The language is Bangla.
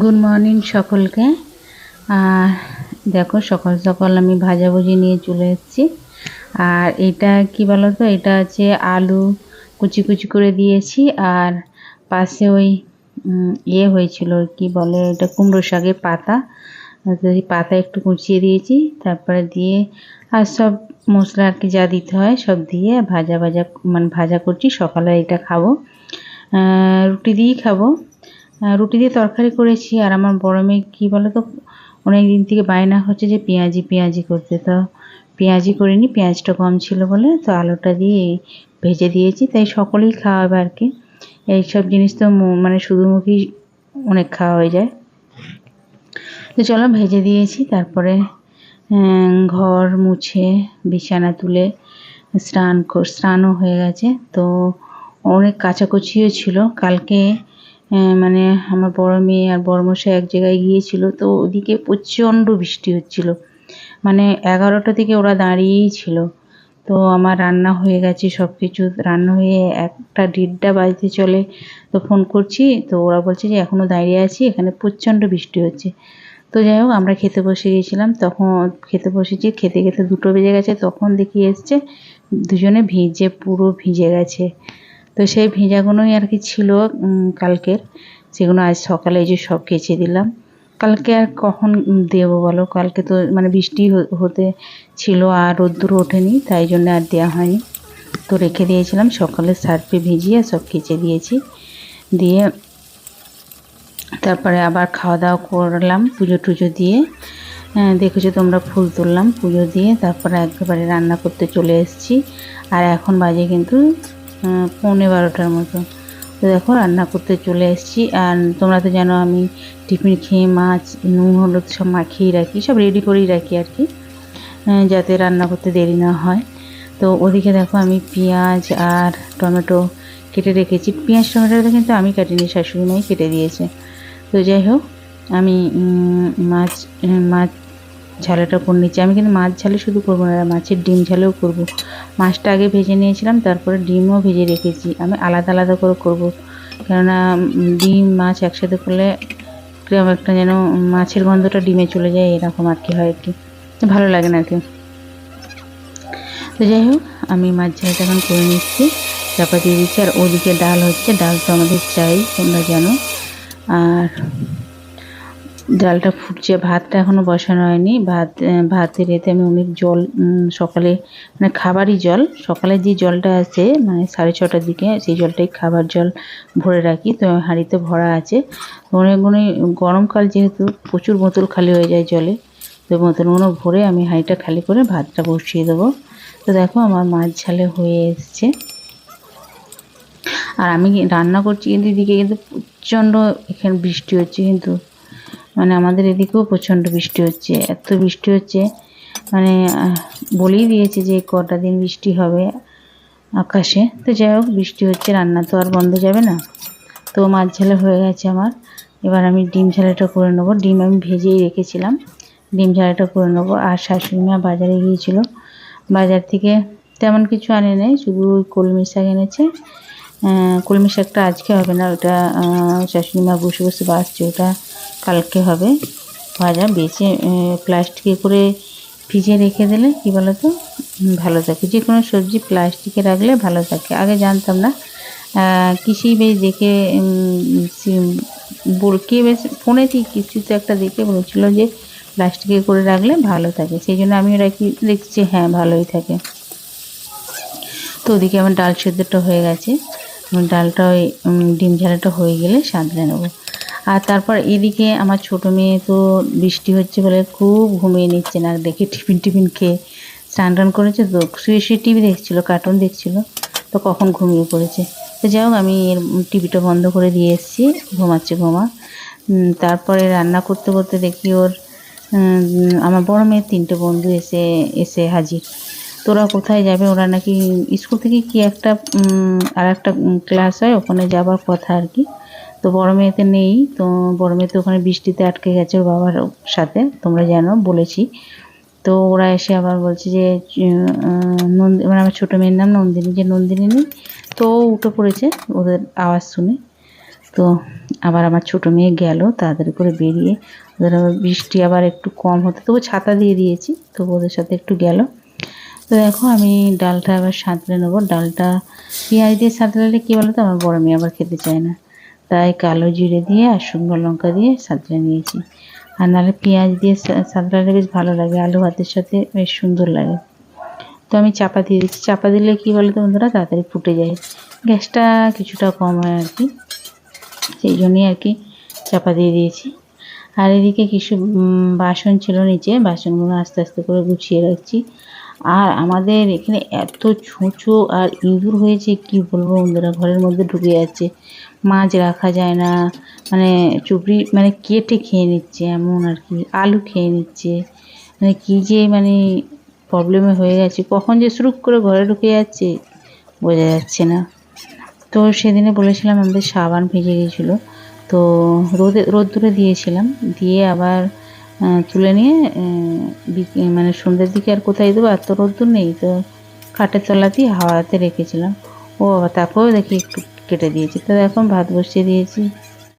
গুড মর্নিং সকলকে। আর দেখো সকাল সকাল আমি ভাজাভুজি নিয়ে চলে এসেছি। আর এটা কি বলো তো এটা আছে আলু কুচি কুচি করে দিয়েছি। আর পাশে ওই ইয়ে হয়েছিল কি বলে এটা কুমড়ো শাকের পাতা। পাতা একটু কুচিয়ে দিয়েছি। তারপরে দিয়ে আর সব মশলা আর কি যা দিতে হয় সব দিয়ে ভাজা ভাজা মানে ভাজা করছি। সকালে এটা খাব। রুটি দিয়েই খাব। রুটি দিয়ে তরকারি করেছি, আর আমার বড় মেয়ে কী বলো তো অনেক দিন থেকে বায়না হচ্ছে যে পেঁয়াজি পেঁয়াজি করতে। তো পেঁয়াজি করিনি, পেঁয়াজটা কম ছিল বলে তো আলুটা দিয়ে ভেজে দিয়েছি, তাই সকলেই খাওয়াবে আর কি। এইসব জিনিস তো মানে শুধুমুখী অনেক খাওয়া হয়ে যায়। তো চলো ভেজে দিয়েছি, তারপরে ঘর মুছে, বিছানা তুলে স্নান স্নানও হয়ে গেছে। তো অনেক কাচাকুচিও ছিল। কালকে মানে আমার বড় মেয়ে আর বড় মশাই এক জায়গায় গিয়েছিল, তো ওদিকে প্রচণ্ড বৃষ্টি হচ্ছিল। মানে এগারোটা থেকে ওরা দাঁড়িয়েই ছিল। তো আমার রান্না হয়ে গেছে সব কিছু রান্না হয়ে একটা দেড়টা বাজতে চলে, তো ফোন করছি, তো ওরা বলছে যে এখনও দাঁড়িয়ে আছি, এখানে প্রচণ্ড বৃষ্টি হচ্ছে। তো যাই হোক, আমরা খেতে বসে গিয়েছিলাম তখন খেতে বসেছি, খেতে খেতে দুটো বেজে গেছে, তখন দেখি এসছে দুজনে ভিজে, পুরো ভিজে গেছে। তো সেই ভেজাগুলোই আর কি ছিল কালকের। সেগুলো আজ সকালে যে সব কেচে দিলাম। কালকে আর কখন দেবো বলো? কালকে তো মানে বৃষ্টি হতে ছিল আর রোদ্দুর ওঠেনি তাই জন্য আর দেওয়া হয়নি। তো রেখে দিয়েছিলাম সকালে সার্ফে ভিজিয়ে সব কেচে দিয়েছি। দিয়ে তারপরে আবার খাওয়া দাওয়া করলাম পুজো টুজো দিয়ে। হ্যাঁ, দেখেছ তোমরা ফুল তুললাম পুজো দিয়ে তারপরে একেবারে রান্না করতে চলে এসেছি। আর এখন বাজে কিন্তু পৌনে বারোটার মতো। তো দেখো, রান্না করতে চলে এসেছি। আর তোমরা তো জানো, আমি টিফিন খেয়ে মাছ, নুন, হলুদ সব মাখিয়ে রাখি, সব রেডি করেই রাখি আর কি যাতে রান্না করতে দেরি না হয়। তো ওদিকে দেখো, আমি পেঁয়াজ আর টমেটো কেটে রেখেছি। পেঁয়াজ টমেটোটা কিন্তু আমি কাটিনি, শাশুড়ি মাই কেটে দিয়েছে। তো যাই হোক, আমি মাছ মাছ ঝালেটা করে নিচ্ছি আমি কিন্তু মাছ ঝালে শুধু করব না মাছের ডিম ঝালেও করব। মাছটা আগে ভেজে নিয়েছিলাম, তারপরে ডিমও ভেজে রেখেছি। আমি আলাদা আলাদা করে করব। কেননা ডিম, মাছ একসাথে করলে কীরকম একটা যেন মাছের গন্ধটা ডিমে চলে যায়, এরকম আর কি হয় আর কি। ভালো লাগে না আর কি। তো যাই হোক, আমি মাছ ঝালটা এখন করে নিচ্ছি। চাপা দিয়ে দিচ্ছি। আর ওদিকে ডাল হচ্ছে, ডাল তো আমাদের চাই, তোমরা জানো। আর ডালটা ফুটছে, ভাতটা এখনও বসানো হয়নি। ভাত ভাতের এতে আমি অনেক জল সকালে মানে খাবারই জল। সকালে যে জলটা আছে মানে সাড়ে ছটার দিকে, সেই জলটাই খাবার জল ভরে রাখি। তো হাঁড়িতে ভরা আছে। অনেকগুলো গরমকাল যেহেতু প্রচুর বোতল খালি হয়ে যায় জলে, তো বোতলগুলো ভরে আমি হাঁড়িটা খালি করে ভাতটা বসিয়ে দেবো। তো দেখো আমার মাছ ঝালে হয়ে এসছে। আর আমি রান্না করছি কিন্তু এদিকে কিন্তু প্রচণ্ড এখানে বৃষ্টি হচ্ছে কিন্তু মানে আমাদের এদিকেও প্রচণ্ড বৃষ্টি হচ্ছে, এত বৃষ্টি হচ্ছে মানে বলেই দিয়েছে যে কটা দিন বৃষ্টি হবে আকাশে। তো যাই হোক, বৃষ্টি হচ্ছে, রান্না তো আর বন্ধ যাবে না। তো মাছ ঝালে হয়ে গেছে আমার। এবার আমি ডিম ঝালাটা করে নেব। ডিম আমি ভেজেই রেখেছিলাম। ডিম ঝালাটা করে নেব। আর শাশুড়ি মা বাজারে গিয়েছিল। বাজার থেকে তেমন কিছু আনে নেই, শুধু ওই কলমি শাক এনেছে। কলমি শাকটা আজকে হবে না, ওটা শাশুড়ি মা বসে বসে বাছছে ওটা কালকে হবে। ভাজা বেছে প্লাস্টিকে করে ভিজে রেখে দিলে কী বলো তো ভালো থাকে। যে কোনো সবজি প্লাস্টিকে রাখলে ভালো থাকে। আগে জানতাম না। কৃষি বেশ দেখে উম, সি- বল কে বেশ ফোনেতে কিছুতে একটা দেখে বলেছিল যে প্লাস্টিকে করে রাখলে ভালো থাকে। সেই জন্য আমি রাখি দেখছি হ্যাঁ ভালোই থাকে। তো ওদিকে আমার ডাল সেদ্ধটা হয়ে গেছে। ডালটা ওই ডিম ঝালাটা হয়ে গেলে সাঁতলে নেব। আর তারপর এদিকে আমার ছোটো মেয়ে তো বৃষ্টি হচ্ছে বলে খুব ঘুমিয়ে নিচ্ছে না দেখে টিফিন টিফিন খেয়ে স্নান টান করেছে তো, শুয়ে শুয়ে টিভি দেখছিলো কার্টুন দেখছিলো, তো কখন ঘুমিয়ে পড়েছে। তো যাই হোক, আমি এর টিভিটা বন্ধ করে দিয়ে এসেছি, ঘুমাচ্ছে ঘুমা। তারপরে রান্না করতে করতে দেখি ওর আমার বড় মেয়ের তিনটে বন্ধু এসে এসে হাজির। তোরা কোথায় যাবে? ওরা নাকি স্কুল থেকে কি একটা আর একটা ক্লাস হয়, ওখানে যাবার কথা আর কি। তো বড় মেয়েতে নেই, তো বড় মেয়েতে ওখানে বৃষ্টিতে আটকে গেছে ওর বাবার সাথে, তোমরা জানো, বলেছি। তো ওরা এসে আবার বলছে যে নন্দি মানে আমার ছোটো মেয়ের নাম নন্দিনী, যে নন্দিনী নেই, তো উঠে পড়েছে ওদের আওয়াজ শুনে। তো আবার আমার ছোটো মেয়ে গেল, তাড়াতাড়ি করে বেরিয়ে ওদের আবার বৃষ্টি আবার একটু কম হতো, তবু ছাতা দিয়ে দিয়েছি তবু ওদের সাথে একটু গেল। তো দেখো আমি ডালটা আবার সাঁতলে নেব, ডালটা পেঁয়াজ দিয়ে সাঁতলালে কী বলো তো আমার বড় মেয়ে আবার খেতে চায় না। তাই কালো জিরে দিয়ে আর শুকনো লঙ্কা দিয়ে সাঁতলে নিয়েছি। আর নাহলে পেঁয়াজ দিয়ে সা- সাঁতলালে বেশ ভালো লাগে, আলু ভাতের সাথে বেশ সুন্দর লাগে। তো আমি চাপা দিয়ে দিচ্ছি। চাপা দিলে কী বলো তো বন্ধুরা? তাড়াতাড়ি ফুটে যায়। গ্যাসটা কিছুটা কম হয় আর কি। সেই জন্যই আর কি চাপা দিয়ে দিয়েছি। আর এদিকে কিছু বাসন ছিল নিচে। বাসনগুলো আস্তে আস্তে করে গুছিয়ে রাখছি। আর আমাদের এখানে এত ছুঁচো আর ইঁদুর হয়েছে, কি বলব? বন্ধুরা ঘরের মধ্যে ঢুকে যাচ্ছে। মাছ রাখা যায় না। মানে চুপড়ি মানে কেটে খেয়ে নিচ্ছে এমন আর কি। আলু খেয়ে নিচ্ছে। মানে কী যে মানে প্রবলেমে হয়ে গেছে। কখন যে শুরু করে ঘরে ঢুকে যাচ্ছে, বোঝা যাচ্ছে না। তো সেদিনে বলেছিলাম আমাদের সাবান ভেজে গিয়েছিল তো রোদে, রোদ্দুরে দিয়েছিলাম। দিয়ে আবার তুলে নিয়ে মানে সন্ধ্যের দিকে আর কোথায় দেবো? আর তো রোদ্দুর নেই, তো খাটের তলাতেই হাওয়াতে রেখেছিলাম। ও, তারপরেও দেখি একটু কেটে দিয়েছি। তো এখন ভাত বসিয়ে দিয়েছি।